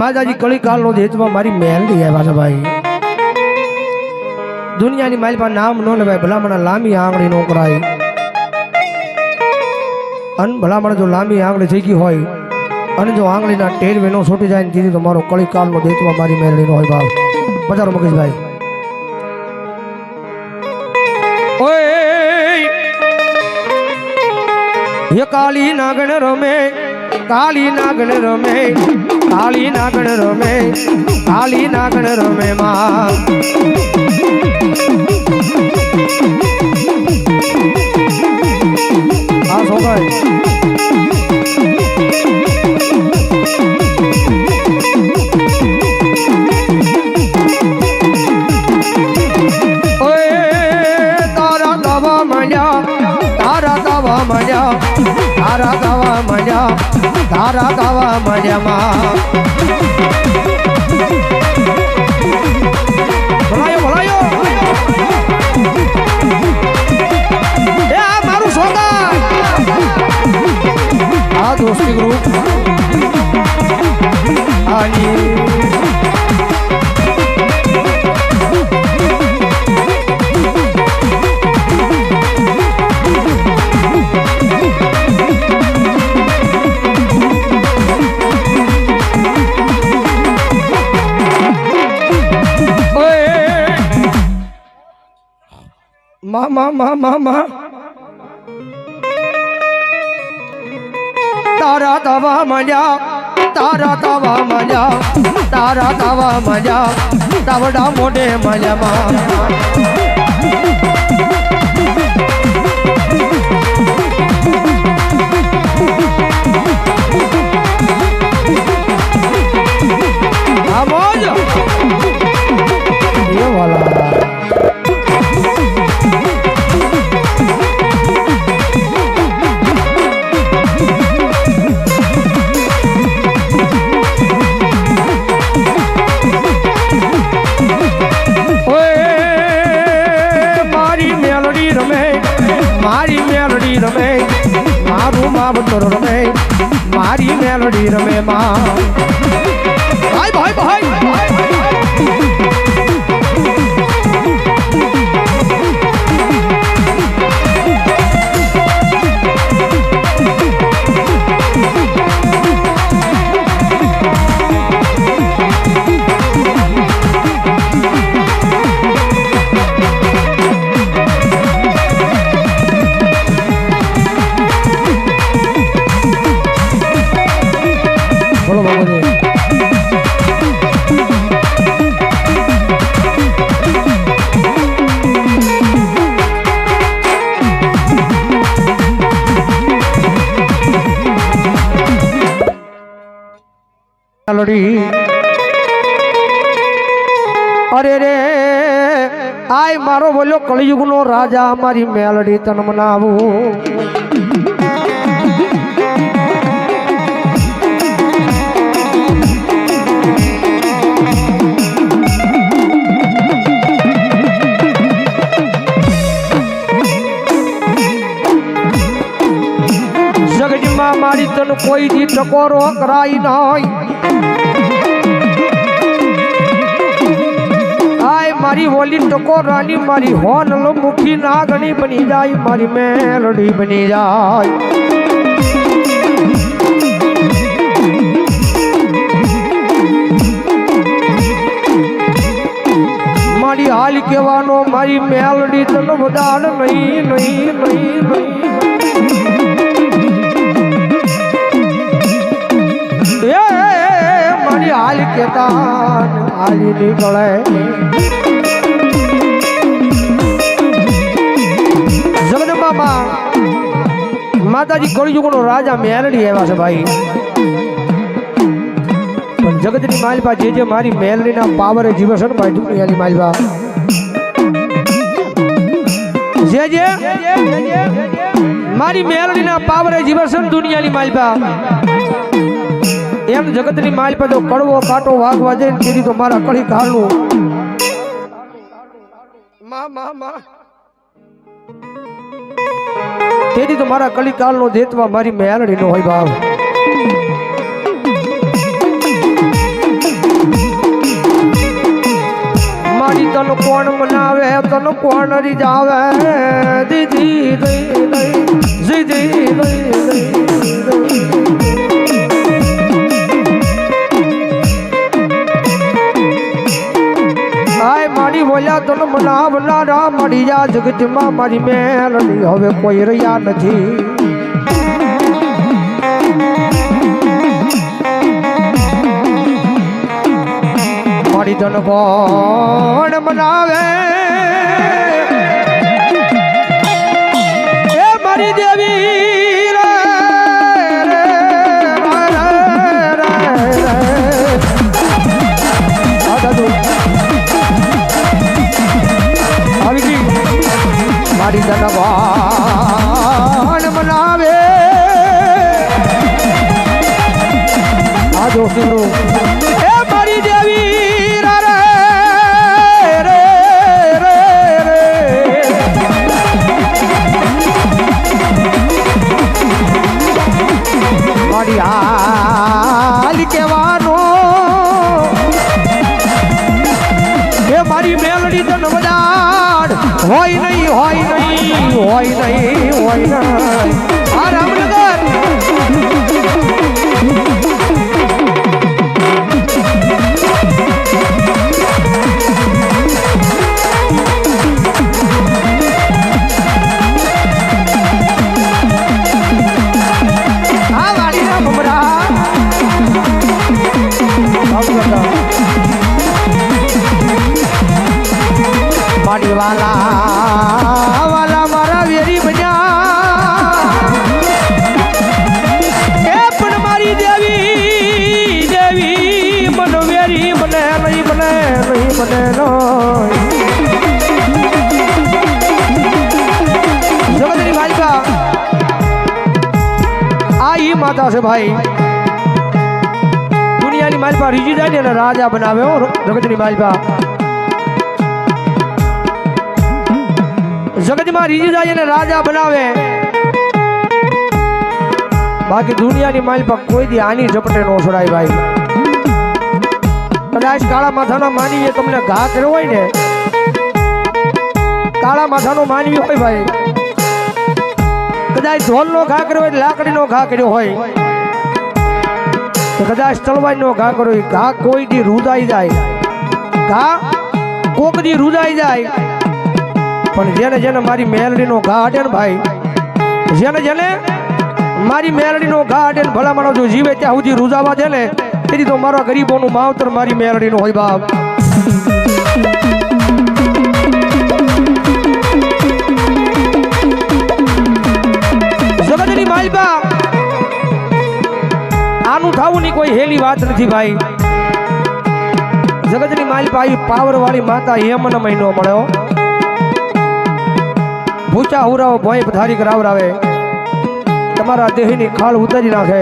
માતાજી કળી કાલનો દેતમાં મારી મહેલની આવ્યા છે ભાઈ. દુનિયાની મારી પાસે નામ ન લેવાય ભલામણ લાંબી આંગળી નો કરાય. અન ભલામણ જો લાંબી આંગળી થઈ ગઈ હોય, અને જો આંગળીના ટેર વેનો છૂટી જાય ને તેથી તો મારો કળી કાલનો દેતમાં મારી મહેલની નો હોય ભાવ. બજારો મગજભાઈ ઓય હે કાળી નાગણ રમે કાળી નાગણ રમે. કાળી નાગણ રમે, કાળી નાગણ રમે માં. આ ઓય તારા ગાવા માંડ્યા, તારા ગાવા માંડ્યા. તારા ગાવા ગાવા ભલાયો ભલાયો. દોસ્તી ગ્રુપ. આની મા મા મા મા મા. તારા તવા મજા તારા તવા મજા તારા તવા મજા તાવડા મોઢે મજામાં આ માવતર રમે મારી મેલડી રમે માં. ભાઈ ભાઈ ભાઈ! મેલડી અરે રે આય મારો બોલ્યો કળિયુગનો રાજા મારી મેલડી તન મનાવું મારી તન કોઈ દી ટકોરો કરાઈ નહીં આય મારી ઓલી ટકોરાની મારી હોન મુખી નાગણી બની જાય, મારી મેલડી બની જાય. મારી હાલ કહેવાનો, મારી મેલડી તન વધાર નહીં નહીં નહીં નહીં. હાલ કેતા હાલી નીકળે. જગદંબામાં માતાજી કળિયુગનો રાજા મેલડી આવ્યા છે ભાઈ. પણ જગતની માલપા જે જે મારી મેલડીના પાવરે જીવે છે ને ભાઈ દુનિયાની માલપા. જે જે મારી મેલડીના પાવરે જીવે છે ને દુનિયાની માલપા. એમ જગતની માલ પાછો જો કડવો કાટો વાગવા જઈને કીધી તો મારા કળી કાઢું તેથી તો મારા કલિકાલ નો જેતવા મારી મેલડી નો હોય ભાવ મારી તન કોણ મનાવે તન કોણ રીજાવે દીદી દીદી દીદી દીદી બોલ્યા તન મળ્યા જગતમાં મારી મેલડી હવે કોઈ રહ્યા નથી મારી કોણ મનાવે માડી વાલા વાલા મારા વેરી બન્યા એ પણ મારી દેવી દેવી મન વેરી મને નહીં મને નહીં મને નહીં જગતની માલિકા આ ઈ માતા છે ભાઈ દુનિયાની માલિકા રીજી જાય ને એને રાજા બનાવે હો જગતની માલિકા જગતમાં રીજી જાય અને રાજા બનાવે. બાકી દુનિયાની માઇલ પર કોઈ દી આની ઝપટે નો છોડાય ભાઈ. કદાચ કાળા માથાનો માનવી તમને ઘા કર્યો હોય ને, કાળા માથાનો માનવી હોય ભાઈ. કદાચ ઢોલનો ઘા કર્યો હોય, લાકડીનો ઘા કર્યો હોય. તો કદાચ તલવારનો ઘા કર્યો હોય, ઘા કોઈ દી રૂદાઈ જાય. ઘા કોક દી રૂદાઈ જાય. પણ જેને જેને મારી મેલડીનો ગાઢ ને ભાઈ, જેને જેને મારી મેલડીનો ગાઢ ને ભલા જો જીવે ત્યાં સુધી રૂજાવા દે ને, તેથી તો મારા ગરીબોનું માવતર મારી મેલડીનું હોય બાપ. જગતની માલપા આનું થાવું ની કોઈ હેલી વાત નથી ભાઈ. જગતની માલપા આવી પાવર વાળી માતા હેમન મહિનો મળ્યો ભૂચા હુરાઓ, ભોય પથારી કરાવરાવે. તમારા દેહની ખાળ ઉતારી નાખે.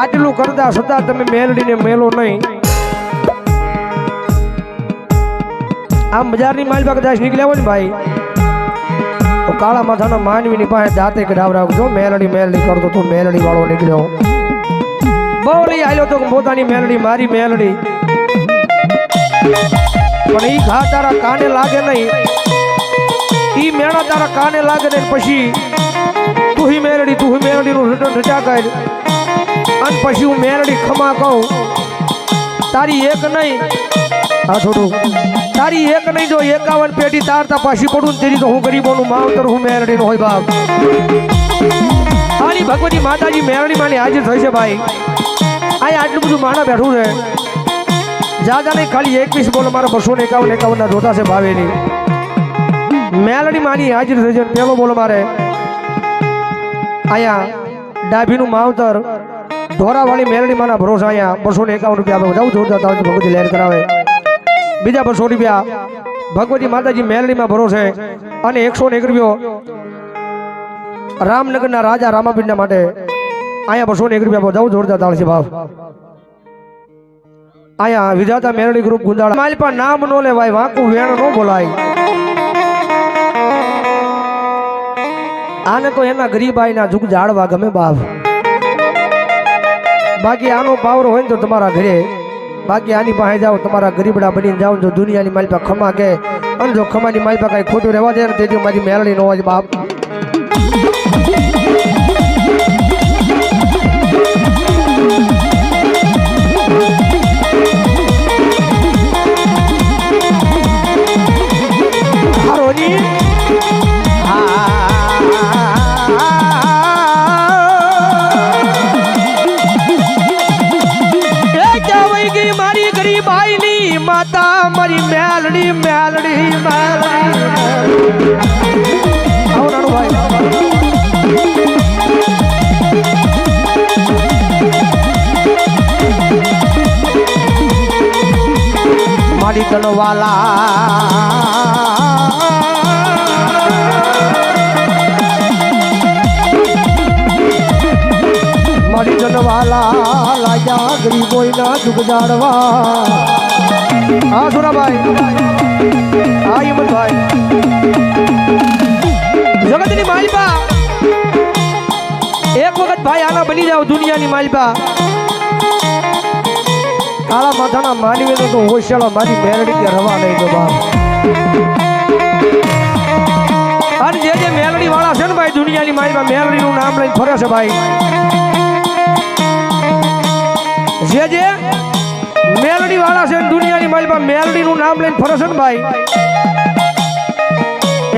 આટલું કરતા છતાં તમે મેલડીને મેલો નહીં. આમ બજારની માલપા કદાચ નીકળ્યા હોય ને ભાઈ. તો કાળા માથાના માનવીની પાસે દાંતે કઢાવરાવજો મેલડી મેલડી કરતો તો મેલડી વાળો નીકળ્યો. બહુ લઈ આલ્યો તો પોતાની મેલડી, મારી મેલડી. પણ ઈ ઘા તારા કાને લાગે નહીં. ઈ મેળા તારા કાને લાગે ને પછી તુહી તું હી મેલડી નું રચા કર અને પછી હું મેલડી ખમા કહું, તારી એક નહીં. હા થોડું તારી એક નહીં જો એકાવન પેટી તારતા પાછી પડું તેની તો હું ગરીબોનું માવતર, હું મેરડીનો હોય બાપ. આની ભગવતી માતાજી મેલડી માની હાજર થઈ છે ભાઈ. અહીં આટલું બધું માણા બેઠું છે. જાજા નહીં, ખાલી એકવીસ બોલો, મારા બસો ને એકાવન એકાવન ના જોતા છે ભાવેની. મેલડી માની હાજર થઈ છે પેલો બોલો મારે. અહીંયા ડાભીનું માવતર ઢોરાવાળી મેલડી માના ભરોસા અહીંયા બસો ને એકાવન રૂપિયા આપે. જવું જોરદાર તાવથી ભગવતી લહેર કરાવે. બીજા બસો રૂપિયા. ભગવતી માતાજી મેલડીમાં ભરોસે અને એકસો ને એક રૂપિયો રામનગરના રાજા રામાપીરના માટે અહીંયા બસો ને એક રૂપિયા જવું જોરદાર તાળ છે ભાવ. અહીંયા વિધાતા મેલડી ગ્રુપ ગુંદાળા. માલ પણ નામ નો લેવાય, વાંકું વેણ નો બોલાય. આને તો એના ગરીબાઈના જુગ જાળવા ગમે બાપ. બાકી આનો પાવર હોય ને તો તમારા ઘરે. બાકી આની પાસે જાઓ, તમારા ગરીબડા બનીને જાઓ જો દુનિયાની માલ પાસે ખમા કે. અને જો ખમાની માલ પાસે કાંઈ ખોટું રહેવા દે ને તેથી મારી મેળણી નો હોય બાપ. હારોની મારી તનવાલા મારી જનવાલા લાયા ગરીબોના દુઃખ જાણવા. હા સુરાભાઈ હા, યમનભાઈ. જગતની માલિપા એક વખત ભાઈ આના બની જાવ દુનિયાની માલિપા કાળા માથાના માનવી તો હોશિયાળો મારી મેરડી કે રવા નહીં તો બાપ. અને જે જે મેલડી વાળા છે ને ભાઈ દુનિયાની માલિપા મેલડી નું નામ લઈને ફરે છે ભાઈ. જે જે મેલડી વાળા છે દુનિયાની માલિપા મેલડી નું નામ લઈને ફરે છે ને ભાઈ,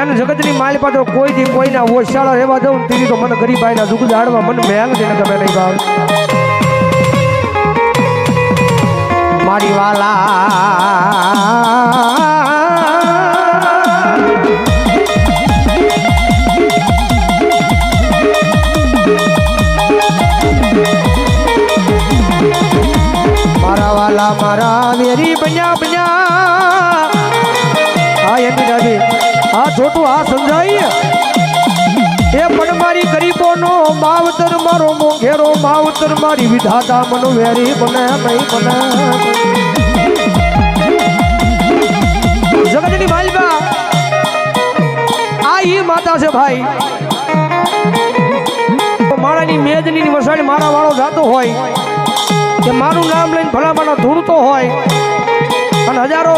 એને જગતની માલિપા તો કોઈ દી કોઈના ઓછાળા રહેવા દઉં તેથી તો મને ગરીબ ભાઈના દુઃખ જાડવા મને મેલડી ને ગમે નહીં ભાવ મારી વાલા મારા વાલા, મારા વેરી બન્યા બન્યા. હા એમ દાદી હા છોટું હા સમજાય? માવતર મારો મોઘેરો માવતર મારી વિધાતા મનો વેરી બને, નહીં બને. જગતની માલિકા, આ ઈ માતા છે ભાઈ. મારાની મેદની વસાડી મારા વાળો જાતો હોય, કે મારું નામ લઈને ભલામાના ધૂળતો હોય, અને હજારો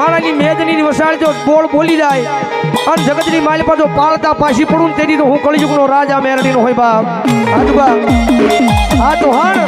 માણાની મેદની વસાળ જો બોલ બોલી જાય અને જગતની માલ પાછો પાળતા પાછી પડું તેની તો હું કળિયુગનો રાજા મેરડીનો હોય બાપ. તો બાપ. હા તો હાણ.